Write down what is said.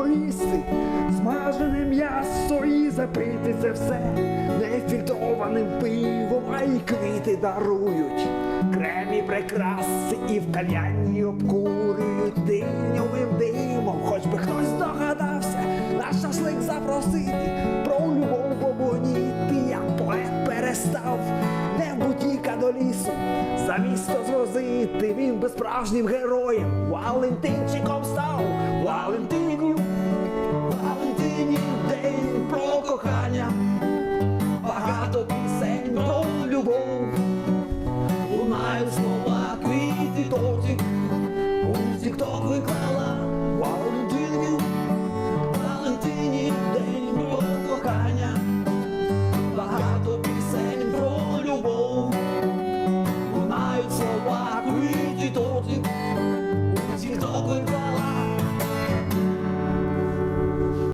поїсти, смажене м'ясо і запити це все. Нефільтрованим пивом, а й квіти дарують. Кремі прикраси і в кальянні обкурюють диньовим димом, хоч би хтось догадався, на шашлик запросити, про любов побоніти, як поет перестав. Бутіка до лісу, за місто звозити, він би справжнім героєм, Валентинчиком став, Валентин.